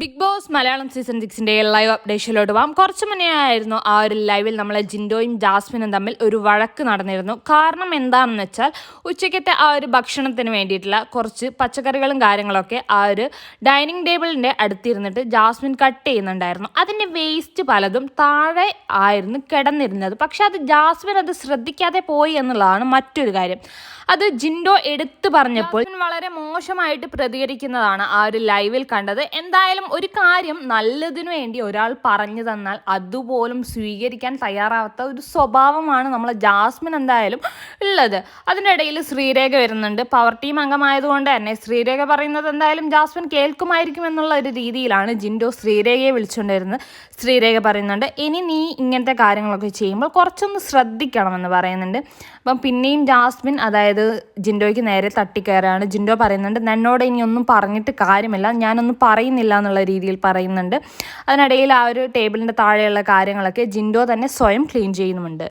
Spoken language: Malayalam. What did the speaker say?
ബിഗ് ബോസ് മലയാളം സീസൺ സിക്സിന്റെ ലൈവ് അപ്ഡേഷനിലോട്ട് പോകാം കുറച്ച് മുന്നേ ആയിരുന്നു ആ ഒരു ലൈവിൽ നമ്മളെ ജിൻഡോയും ജാസ്മിനും തമ്മിൽ ഒരു വഴക്ക് നടന്നിരുന്നു. കാരണം എന്താണെന്ന് വെച്ചാൽ ഉച്ചയ്ക്കത്തെ ആ ഒരു ഭക്ഷണത്തിന് വേണ്ടിയിട്ടുള്ള കുറച്ച് പച്ചക്കറികളും കാര്യങ്ങളൊക്കെ ആ ഒരു ഡൈനിങ് ടേബിളിന്റെ അടുത്തിരുന്നിട്ട് ജാസ്മിൻ കട്ട് ചെയ്യുന്നുണ്ടായിരുന്നു. അതിന്റെ വേസ്റ്റ് പലതും താഴെ ആയിരുന്നു കിടന്നിരുന്നത്. പക്ഷെ അത് ജാസ്മിൻ അത് ശ്രദ്ധിക്കാതെ പോയി എന്നുള്ളതാണ് മറ്റൊരു കാര്യം. അത് ജിൻഡോ എടുത്തു പറഞ്ഞപ്പോൾ വളരെ മോശമായിട്ട് പ്രതികരിക്കുന്നതാണ് ആ ഒരു ലൈവിൽ കണ്ടത്. എന്തായാലും ഒരു കാര്യം നല്ലതിനു വേണ്ടി ഒരാൾ പറഞ്ഞു തന്നാൽ അതുപോലും സ്വീകരിക്കാൻ തയ്യാറാവാത്ത ഒരു സ്വഭാവമാണ് നമ്മളെ ജാസ്മിൻ എന്തായാലും ഉള്ളത്. അതിന്റെ ഇടയിൽ ശ്രീരേഖ വരുന്നുണ്ട്. പവർ ടീം അംഗമായതുകൊണ്ട് തന്നെ ശ്രീരേഖ പറയുന്നത് എന്തായാലും ജാസ്മിൻ കേൾക്കുമായിരിക്കും എന്നുള്ള ഒരു രീതിയിലാണ് ജിൻഡോ ശ്രീരേഖയെ വിളിച്ചുകൊണ്ടിരുന്നത്. ശ്രീരേഖ പറയുന്നുണ്ട് ഇനി നീ ഇങ്ങനത്തെ കാര്യങ്ങളൊക്കെ ചെയ്യുമ്പോൾ കുറച്ചൊന്ന് ശ്രദ്ധിക്കണമെന്ന് പറയുന്നുണ്ട്. അപ്പം പിന്നെയും ജാസ്മിൻ അതായത് ജിൻഡോയ്ക്ക് നേരെ തട്ടിക്കയറാണ് ജിൻഡോ പറയുന്നുണ്ട് എന്നോട് ഇനി ഒന്നും പറഞ്ഞിട്ട് കാര്യമില്ല. ഞാനൊന്നും പറയുന്നില്ല എന്നുള്ള രീതിയിൽ പറയുന്നുണ്ട്. അതിനിടയിൽ ആ ഒരു ടേബിളിന്റെ താഴെയുള്ള കാര്യങ്ങളൊക്കെ ജിൻഡോ തന്നെ സ്വയം ക്ലീൻ ചെയ്യുന്നുമുണ്ട്.